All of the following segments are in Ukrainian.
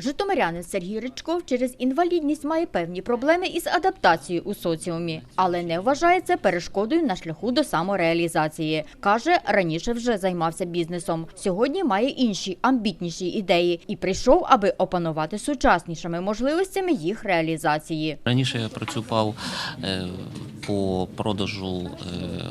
Житомирянин Сергій Ричков через інвалідність має певні проблеми із адаптацією у соціумі, але не вважає це перешкодою на шляху до самореалізації. Каже, раніше вже займався бізнесом. Сьогодні має інші амбітніші ідеї і прийшов, аби опанувати сучаснішими можливостями їх реалізації. Раніше я працював е, по продажу, е,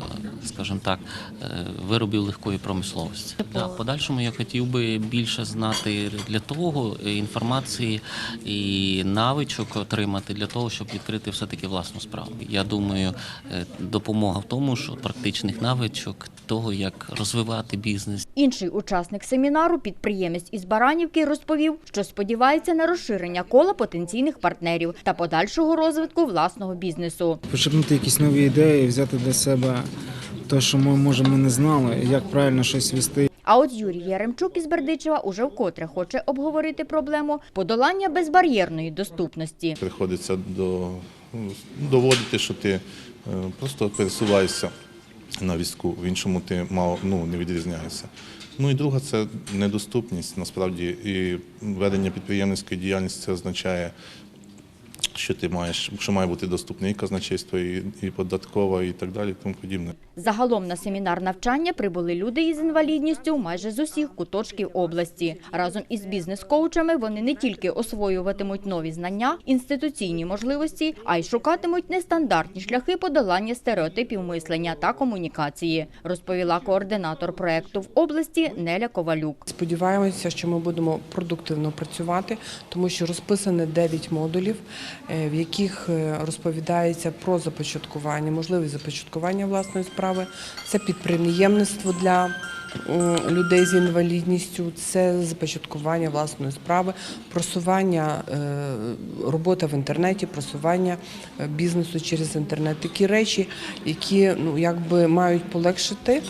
скажімо так, е, виробів легкої промисловості. Да, в подальшому я хотів би більше знати для того інформації і навичок отримати для того, щоб відкрити все-таки власну справу. Я думаю, е, допомога в тому, що практичних навичок того, як розвивати бізнес, Інший учасник семінару, підприємець із Баранівки, розповів, що сподівається на розширення кола потенційних партнерів та подальшого розвитку власного бізнесу. почерпнути якісь нові ідеї, взяти для себе те, що ми може ми не знали, як правильно щось вести. А от Юрій Яремчук із Бердичева уже вкотре хоче обговорити проблему подолання безбар'єрної доступності. Приходиться до, доводити, що ти е, просто пересуваєшся на візку, в іншому ти мало ну, не відрізняєшся. Ну і друга це недоступність. Насправді, і ведення підприємницької діяльності це означає, що ти маєш, що має бути доступне і казначейство, і, і податкова, і так далі, і тому подібне. Загалом на семінар навчання прибули люди із інвалідністю майже з усіх куточків області. Разом із бізнес-коучами вони не тільки освоюватимуть нові знання, інституційні можливості, а й шукатимуть нестандартні шляхи подолання стереотипів мислення та комунікації, розповіла координатор проекту в області Неля Ковалюк. Сподіваємося, що ми будемо продуктивно працювати, тому що розписано 9 модулів, е, в яких е, розповідається про започаткування, можливість започаткування власної справи. Це підприємництво для людей з інвалідністю, це започаткування власної справи, просування е, робота в інтернеті, просування е, бізнесу через інтернет. Такі речі, які ну якби мають полегшити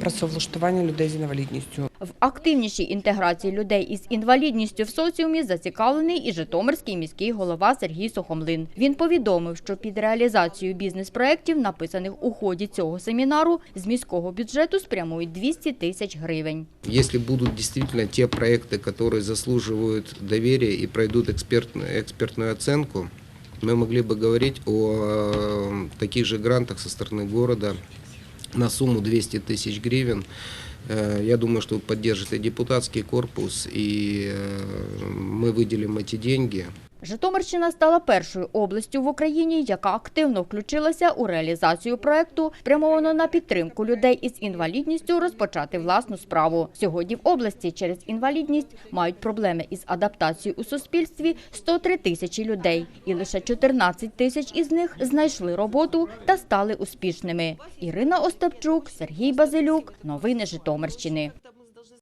працевлаштування людей з інвалідністю. В активнішій інтеграції людей із інвалідністю в соціумі зацікавлений і Житомирський міський голова Сергій Сухомлин. Він повідомив, що під реалізацію бізнес-проєктів, написаних у ході цього семінару, з міського бюджету спрямують 200 тисяч гривень. Если будут действительно те проекты, которые заслуживают доверия и пройдут экспертную, экспертную оценку, мы могли бы говорить о э, таких же грантах со стороны города на сумму 200 тысяч гривен. Э, Я думаю, что поддержит и депутатский корпус, и э, мы выделим эти деньги. Житомирщина стала першою областю в Україні, яка активно включилася у реалізацію проекту, спрямовано на підтримку людей із інвалідністю розпочати власну справу. Сьогодні в області через інвалідність мають проблеми із адаптацією у суспільстві 103 тисячі людей, і лише 14 тисяч із них знайшли роботу та стали успішними. Ірина Остапчук, Сергій Базилюк. Новини Житомирщини.